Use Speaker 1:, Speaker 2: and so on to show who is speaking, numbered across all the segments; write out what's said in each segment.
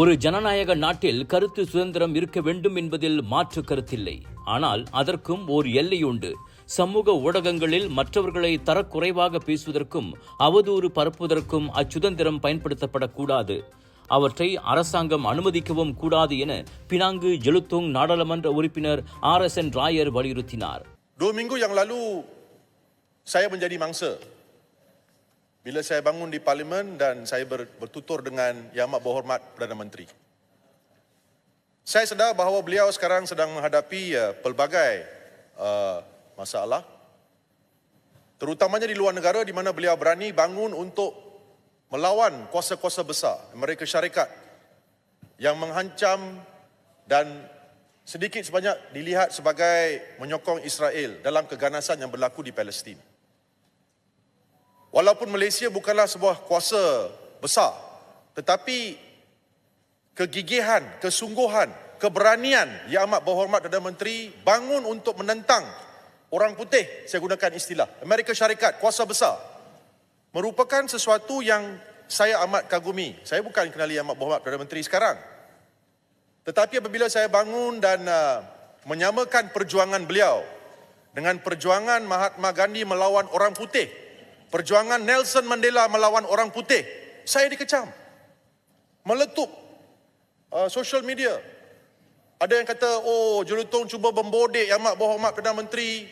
Speaker 1: ஒரு ஜனநாயக நாட்டில் கருத்து சுதந்திரம் இருக்க வேண்டும் என்பதில் மாற்று கருத்தில்லை. ஆனால் அதற்கும் ஓர் எல்லை உண்டு. சமூக ஊடகங்களில் மற்றவர்களை தரக்குறைவாக பேசுவதற்கும் அவதூறு பரப்புவதற்கும் அச்சுதந்திரம் பயன்படுத்தப்படக்கூடாது. அவற்றை அரசாங்கம் அனுமதிக்கவும் கூடாது என பினாங்கு ஜெலுத்தோங் நாடாளுமன்ற உறுப்பினர் ஆர் எஸ் என் ராயர் வலியுறுத்தினார்.
Speaker 2: Dua minggu yang lalu, saya menjadi mangsa. Bila saya bangun di parlimen dan saya ber, bertutur dengan Yang Amat Berhormat Perdana Menteri. Saya sedar bahawa beliau sekarang sedang menghadapi uh, pelbagai uh, masalah. Terutamanya di luar negara di mana beliau berani bangun untuk melawan kuasa-kuasa besar, mereka syarikat yang mengancam dan sedikit sebanyak dilihat sebagai menyokong Israel dalam keganasan yang berlaku di Palestin. Walaupun Malaysia bukanlah sebuah kuasa besar, tetapi kegigihan, kesungguhan, keberanian Yang Amat Berhormat Perdana Menteri bangun untuk menentang orang putih, saya gunakan istilah, Amerika Syarikat, kuasa besar, merupakan sesuatu yang saya amat kagumi. Saya bukan kenali Yang Amat Berhormat Perdana Menteri sekarang. Tetapi apabila saya bangun dan uh, menyamakan perjuangan beliau dengan perjuangan Mahatma Gandhi melawan orang putih, perjuangan Nelson Mandela melawan orang putih, saya dikecam. Meletup uh, social media. Ada yang kata, oh Jelutong cuba membodek Yang Amat Berhormat Perdana Menteri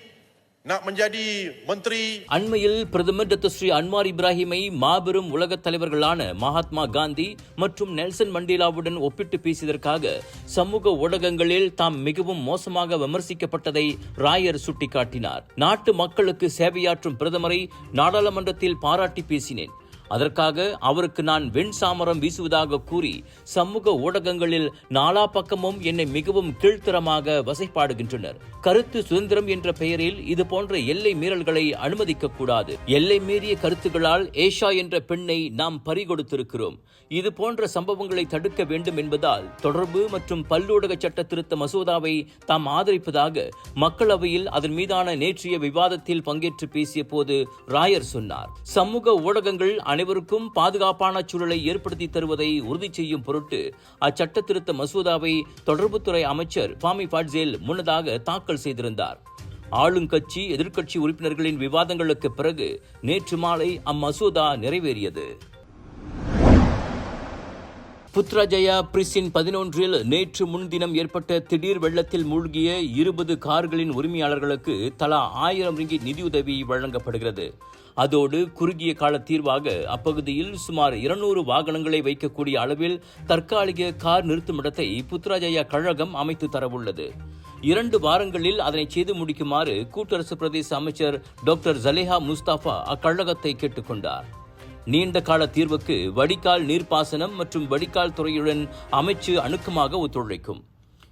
Speaker 2: nak menjadi menteri.
Speaker 1: அண்மையில் பிரதமர் doctor Sri Anwar இப்ராஹிமை மாபெரும் உலகத் தலைவர்களான மகாத்மா காந்தி மற்றும் Nelson மண்டேலாவுடன் ஒப்பிட்டு பேசியதற்காக சமூக ஊடகங்களில் தாம் மிகவும் மோசமாக விமர்சிக்கப்பட்டதை ராயர் சுட்டிக்காட்டினார். நாட்டு மக்களுக்கு சேவையாற்றும் பிரதமரை நாடாளுமன்றத்தில் பாராட்டி பேசினேன். அதற்காக அவருக்கு நான் வெண் சாமரம் வீசுவதாக கூறி சமூக ஊடகங்களில் நாலா பக்கமும் என்னை மிகவும் கீழ்த்தரமாக வசைப்பாடுகின்றனர். கருத்து சுதந்திரம் என்ற பெயரில் இது போன்ற எல்லை மீறல்களை அனுமதிக்க கூடாது. எல்லை மீறிய கருத்துகளால் ஏஷா என்ற பெண்ணை நாம் பறிகொடுத்திருக்கிறோம். இது போன்ற சம்பவங்களை தடுக்க வேண்டும் என்பதால் தொடர்பு மற்றும் பல்லூடக சட்ட திருத்த மசோதாவை தாம் ஆதரிப்பதாக மக்களவையில் அதன் மீதான நேற்றைய விவாதத்தில் பங்கேற்று பேசிய போது ராயர் சொன்னார். சமூக ஊடகங்கள் அனைவருக்கும் பாதுகாப்பான சூழலை ஏற்படுத்தி தருவதை உறுதி செய்யும் பொருட்டு அச்சட்ட திருத்த மசோதாவை தொடர்புத்துறை அமைச்சர் பாமி பாட்சேல் முன்னதாக தாக்கல் செய்திருந்தார். ஆளுங்கட்சி எதிர்க்கட்சி உறுப்பினர்களின் விவாதங்களுக்கு பிறகு நேற்று மாலை அம்மசோதா நிறைவேறியது. புத்ராஜயா பிரிசின் பதினொன்றில் நேற்று முன்தினம் ஏற்பட்ட திடீர் வெள்ளத்தில் மூழ்கிய இருபது கார்களின் உரிமையாளர்களுக்கு தலா ஆயிரம் ரிங்கிட் நிதியுதவி வழங்கப்படுகிறது. அதோடு குறுகிய கால தீர்வாக அப்பகுதியில் சுமார் இருநூறு வாகனங்களை வைக்கக்கூடிய அளவில் தற்காலிக கார் நிறுத்துமிடத்தை புத்ராஜயா கழகம் அமைத்து தரவுள்ளது. இரண்டு வாரங்களில் அதனை செய்து முடிக்குமாறு கூட்டரசு பிரதேச அமைச்சர் டாக்டர் ஜலேஹா முஸ்தாஃபா அக்கழகத்தை கேட்டுக்கொண்டார். நீண்ட கால தீர்வுக்கு வடிகால் நீர்ப்பாசனம் மற்றும் வடிகால் துறையுடன் அமைச்சு அணுக்கமாக ஒத்துழைக்கும்.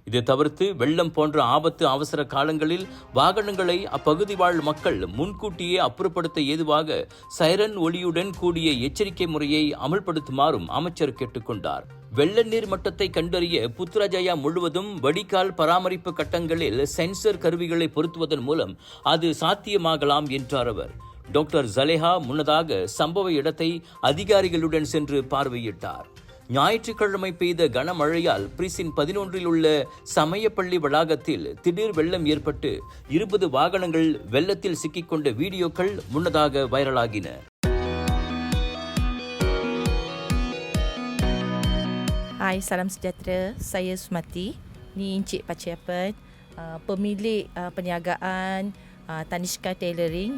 Speaker 1: இது தவிர்த்து வெள்ளம் போன்ற ஆபத்து அவசர காலங்களில் வாகனங்களை அப்பகுதி வாழ் மக்கள் முன்கூட்டியே அப்புறப்படுத்த ஏதுவாக சைரன் ஒளியுடன் கூடிய எச்சரிக்கை முறையை அமல்படுத்துமாறும் அமைச்சர் கேட்டுக்கொண்டார். வெள்ள நீர் மட்டத்தை கண்டறிய புத்ராஜயா முழுவதும் வடிகால் பராமரிப்பு கட்டங்களில் சென்சர் கருவிகளை பொருத்துவதன் மூலம் அது சாத்தியமாகலாம் என்றார் அவர். டாக்டர் ஜலேஹா முன்னதாக சம்பவ இடத்தை அதிகாரிகளுடன் சென்று பார்வையிட்டார் ஞாயிற்றுக்கிழமை பெய்த கனமழையால் பிரிசின் பதினொன்றில் உள்ள சமயப்பள்ளி வளாகத்தில் திடீர் வெள்ளம் ஏற்பட்டு இருபது வாகனங்கள் வெள்ளத்தில் சிக்கிக்கொண்ட வீடியோக்கள் முன்னதாக வைரலாகின
Speaker 3: Hai, salam sejahtera. Saya Sumati. Ni Encik Paciapan, uh, ah, pemilik uh, perniagaan uh, Tanishka Tailoring.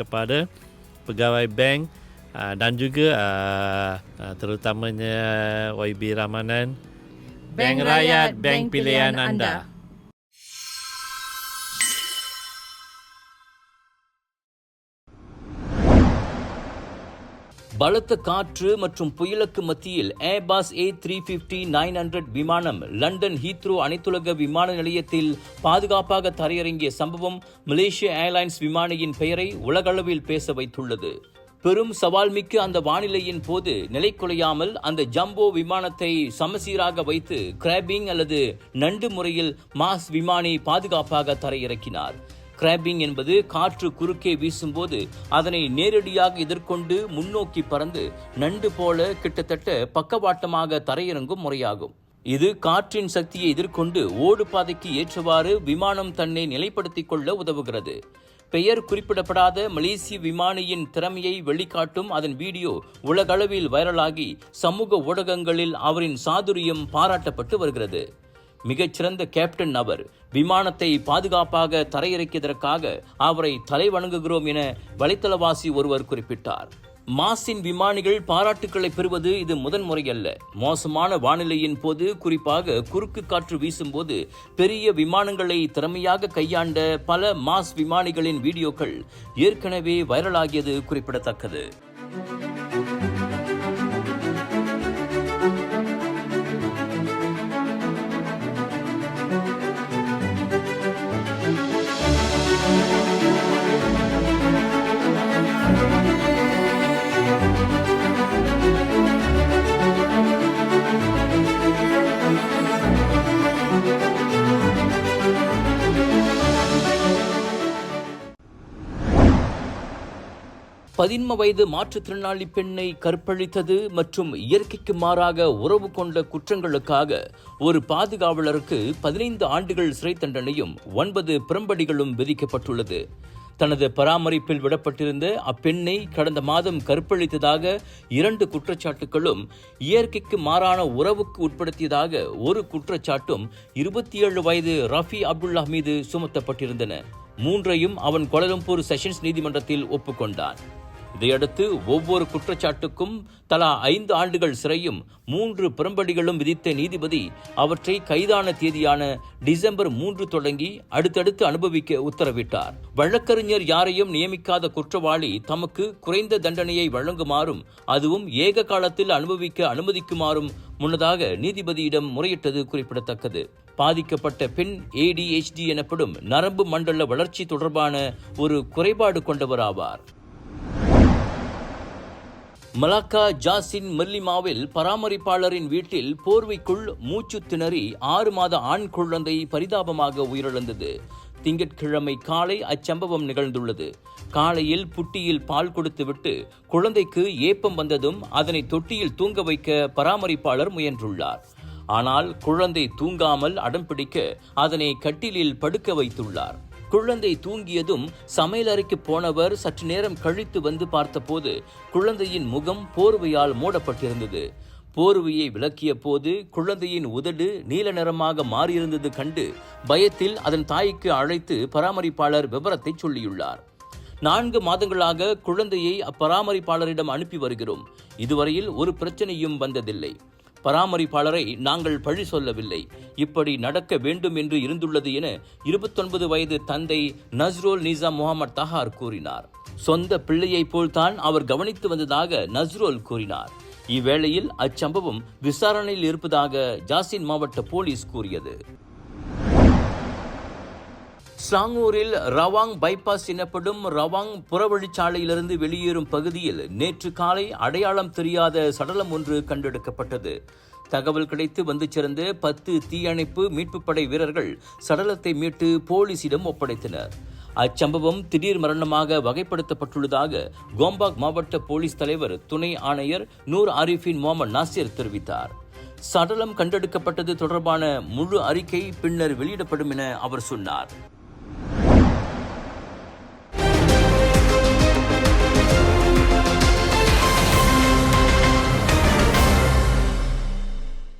Speaker 4: kepada pegawai bank uh, dan juga uh, uh, terutamanya YB Ramanan Bank Rakyat, bank pilihan anda.
Speaker 1: பலத்த காற்று மற்றும் புயலுக்கு மத்தியில் Airbus A three fifty nine hundred விமானம் London Heathrow அனைத்துலக விமான நிலையத்தில் பாதுகாப்பாக தரையிறங்கிய சம்பவம் மலேசிய ஏர்லைன்ஸ் விமானியின் பெயரை உலகளவில் பேச வைத்துள்ளது. பெரும் சவால்மிக்க அந்த வானிலையின் போது நிலை குலையாமல் அந்த ஜம்போ விமானத்தை சமசீராக வைத்து கிராபிங் அல்லது நண்டு முறையில் மாஸ் விமானி பாதுகாப்பாக தரையிறக்கினார். கிராபிங் என்பது காற்று குறுக்கே வீசும்போது அதனை நேரடியாக எதிர்கொண்டு முன்னோக்கி பறந்து நண்டு போல கிட்டத்தட்ட பக்கவாட்டமாக தரையிறங்கும் முறையாகும். இது காற்றின் சக்தியை எதிர்கொண்டு ஓடு பாதைக்கு ஏற்றவாறு விமானம் தன்னை நிலைப்படுத்திக் கொள்ள உதவுகிறது. பெயர் குறிப்பிடப்படாத மலேசிய விமானியின் திறமையை வெளிக்காட்டும் அதன் வீடியோ உலகளவில் வைரலாகி சமூக ஊடகங்களில் அவரின் சாதுரியம் பாராட்டப்பட்டு வருகிறது. மிகச்சிறந்த கேப்டன் அவர். விமானத்தை பாதுகாப்பாக தரையிறக்கியதற்காக அவரை தலை வணங்குகிறோம் என வலைத்தளவாசி ஒருவர் குறிப்பிட்டார். மாசின் விமானிகள் பாராட்டுக்களை பெறுவது இது முதன்முறையல்ல மோசமான வானிலையின் போது குறிப்பாக குறுக்கு காற்று வீசும்போது பெரிய விமானங்களை திறமையாக கையாண்ட பல மாஸ் விமானிகளின் வீடியோக்கள் ஏற்கனவே வைரலாகியது குறிப்பிடத்தக்கது. பதின்ம வயது மாற்றுத்திறனாளி பெண்ணை கற்பழித்தது மற்றும் இயற்கைக்கு மாறாக உறவு கொண்ட குற்றங்களுக்காக ஒரு பாதுகாவலருக்கு பதினைந்து ஆண்டுகள் சிறை தண்டனையும் ஒன்பது பிரம்படிகளும் விதிக்கப்பட்டுள்ளது. தனது பராமரிப்பில் விடப்பட்டிருந்த அப்பெண்ணை கடந்த மாதம் கற்பழித்ததாக இரண்டு குற்றச்சாட்டுகளும் இயற்கைக்கு மாறான உறவுக்கு உட்படுத்தியதாக ஒரு குற்றச்சாட்டும் இருபத்தி ஏழு வயது ரஃபி அப்துல்லா மீது சுமத்தப்பட்டிருந்தன. மூன்றையும் அவன் கொலலம்பூர் செஷன்ஸ் நீதிமன்றத்தில் ஒப்புக்கொண்டான். இதையடுத்து ஒவ்வொரு குற்றச்சாட்டுக்கும் தலா ஐந்து ஆண்டுகள் சிறையும் மூன்று புறம்படிகளும் விதித்த நீதிபதி அவற்றை கைதான தேதியான டிசம்பர் மூன்று தொடங்கி அடுத்தடுத்து அனுபவிக்க உத்தரவிட்டார். வழக்கறிஞர் யாரையும் நியமிக்காத குற்றவாளி தமக்கு குறைந்த தண்டனையை வழங்குமாறும் அதுவும் ஏக காலத்தில் அனுபவிக்க அனுமதிக்குமாறும் முன்னதாக நீதிபதியிடம் முறையிட்டது குறிப்பிடத்தக்கது. பாதிக்கப்பட்ட பெண் ஏடிஎச்டி எனப்படும் நரம்பு மண்டல வளர்ச்சி தொடர்பான ஒரு குறைபாடு கொண்டவர் ஆவார் மலாக்கா ஜாசின் மெர்லிமாவில் பராமரிப்பாளரின் வீட்டில் போர்வைக்குள் மூச்சு திணறி ஆறு மாத ஆண் குழந்தை பரிதாபமாக உயிரிழந்தது. திங்கட்கிழமை காலை அச்சம்பவம் நிகழ்ந்துள்ளது. காலையில் புட்டியில் பால் கொடுத்துவிட்டு குழந்தைக்கு ஏப்பம் வந்ததும் அதனை தொட்டியில் தூங்க வைக்க பராமரிப்பாளர் முயன்றுள்ளார். ஆனால் குழந்தை தூங்காமல் அடம்பிடிக்க அதனை கட்டிலில் படுக்க வைத்துள்ளார். குழந்தை தூங்கியதும் சமையலறைக்கு போனவர் சற்று நேரம் கழித்து வந்து பார்த்தபோது குழந்தையின் முகம் போர்வையால் மூடப்பட்டிருந்தது. போர்வையை விளக்கிய போது குழந்தையின் உதடு நீல நிறமாக மாறியிருந்தது கண்டு பயத்தில் அதன் தாய்க்கு அழைத்து பராமரிப்பாளர் விவரத்தை சொல்லியுள்ளார். நான்கு மாதங்களாக குழந்தையை அப்பராமரிப்பாளரிடம் அனுப்பி வருகிறோம். இதுவரையில் ஒரு பிரச்சனையும் வந்ததில்லை. பராமரிப்பாளரை நாங்கள் பழி சொல்லவில்லை. இப்படி நடக்க வேண்டும் என்று இருந்துள்ளது என இருபத்தொன்பது வயது தந்தை நஸ்ரோல் நிசாம் முகமது தஹார் கூறினார். சொந்த பிள்ளையைப் போல்தான் அவர் கவனித்து வந்ததாக நஸ்ரோல் கூறினார். இவ்வேளையில் அச்சம்பவம் விசாரணையில் இருப்பதாக ஜாசின் மாவட்ட போலீஸ் கூறியது. ஸ்லாங்கூரில் ரவாங் பைபாஸ் எனப்படும் ரவாங் புறவழிச்சாலையிலிருந்து வெளியேறும் பகுதியில் நேற்று காலை அடையாளம் தெரியாத சடலம் ஒன்று கண்டெடுக்கப்பட்டது. தகவல் கிடைத்து வந்து சேர்ந்த பத்து தீயணைப்பு மீட்புப் படை வீரர்கள் சடலத்தை மீட்டு போலீசிடம் ஒப்படைத்தனர். அச்சம்பவம் திடீர் மரணமாக வகைப்படுத்தப்பட்டுள்ளதாக கோம்பாக் மாவட்ட போலீஸ் தலைவர் துணை ஆணையர் நூர் ஆரிஃபின் முகமது நாசிர் தெரிவித்தார். சடலம் கண்டெடுக்கப்பட்டது தொடர்பான முழு அறிக்கை பின்னர் வெளியிடப்படும் என அவர் சொன்னார்.